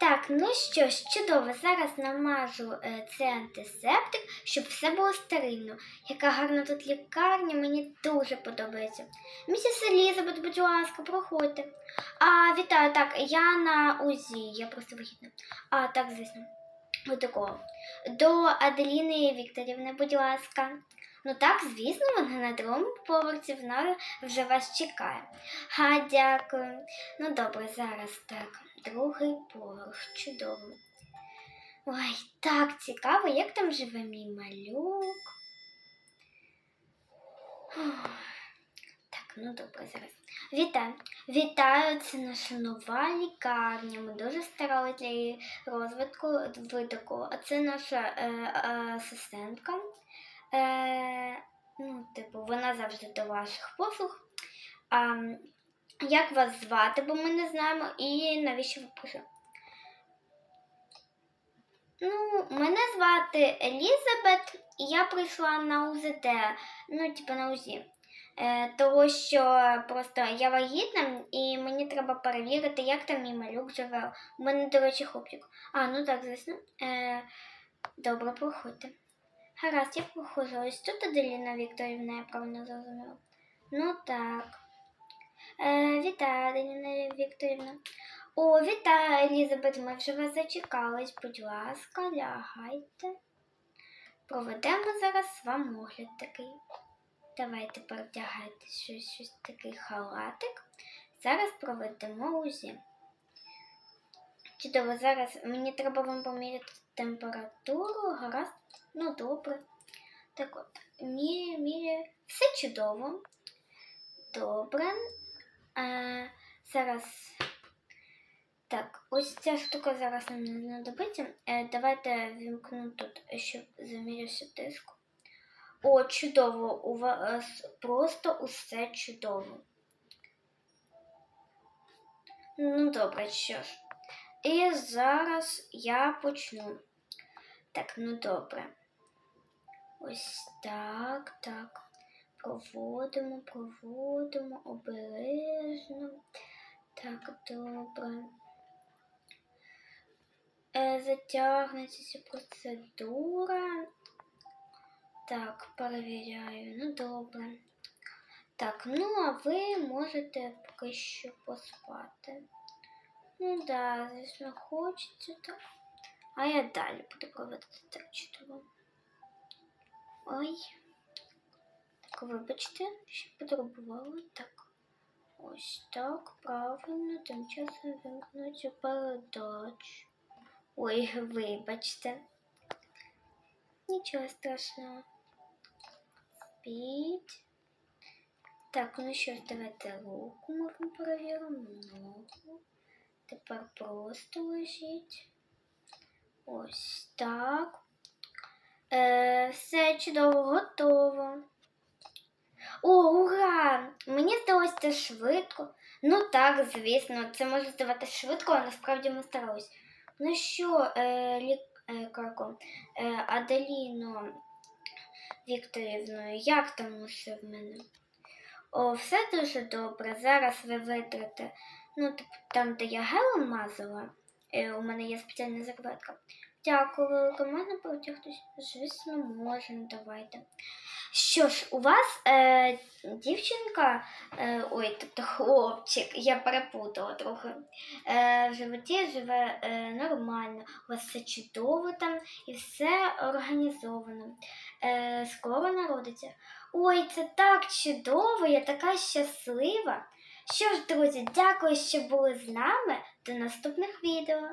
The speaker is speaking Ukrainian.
Так, ну що ж, чудово, зараз намажу е, цей антисептик, щоб все було стерильно. Яка гарна тут лікарня, мені дуже подобається. Місіс Елізабет, будь ласка, проходьте. А, вітаю, так, я на УЗІ, я просто вигідна. А, так, звісно. Отакого. До Аделіни Вікторівни, будь ласка. Ну так, звісно, вона на другому поверсі, вона вже вас чекає. Га, дякую. Ну добре, зараз так. Другий поверх, чудово. Ой, так цікаво, як там живе мій малюк. Ох, Так, ну добре, зараз. Вітаю. Вітаю, це наша нова лікарня. Ми дуже старалися для її розвитку видаку. А це наша е, асистентка. Е, ну, типу, вона завжди до ваших послуг. А, як вас звати, бо ми не знаємо, і навіщо ви прийшли? Ну, мене звати Елізабет, і я прийшла на УЗД, ну, типу на УЗІ. Е, того, що просто я вагітна, і мені треба перевірити, як там мій малюк живе. У мене, до речі, хлопчик. А, ну так, звісно. Е, добре, проходьте. Гаразд, я проходжу. Ось тут Аделіна Вікторівна, я правильно зрозуміла. Ну так. Е, вітаю, Аделіна Вікторівна. О, вітаю, Елізабет, ми вже вас зачекались. Будь ласка, лягайте. Проведемо зараз вам огляд такий. Давайте перевдягайте щось, щось такий халатик. Зараз проведемо УЗІ. Чудово, зараз мені треба вам поміряти температуру, гаразд. Ну, добре. Так от, міряю, міряю. Все чудово. Добре. Е, зараз. Так, ось ця штука зараз нам не знадобиться. Е, давайте вімкну тут, щоб замірявся тиск. О, чудово! У вас просто усе чудово. Ну, добре, що ж. І зараз я почну. Так, ну добре. Ось так, так. Проводимо, проводимо обережно. Так, добре. Е, затягнеться ця процедура. Так, перевіряю. Ну, добре. Так, ну а ви можете поки що поспати. Ну да, звісно, хочеться так. А я далі буду проводити так чудово. Ой. Так, вибачте, що потребувала. Так. Ось так, правильно, тим часом вимкнути передачу. Ой, вибачте. Нічого страшного. Спіть. Так, ну що ж, давайте руку можна перевіримо. Ногу. Тепер просто лежіть. Ось так. Е, все чудово, готово. О, ура! Мені здалося це швидко. Ну так, звісно, це може здаватися швидко, а насправді ми старалися. Ну що, е, лікарко, е, Аделіно Вікторівною, як там усе в мене? О, все дуже добре. Зараз ви витрите. Ну, там, де я гелем мазала, е, у мене є спеціальна закладка. Дякую, велике. Можна протягтись? Звісно, можемо, давайте. Що ж, у вас е, дівчинка, е, ой, тобто хлопчик, я перепутала трохи. Е, в животі живе е, нормально, у вас все чудово там і все організовано. Е, скоро народиться. Ой, це так чудово, я така щаслива. Що ж, друзі, дякую, що були з нами. До наступних відео.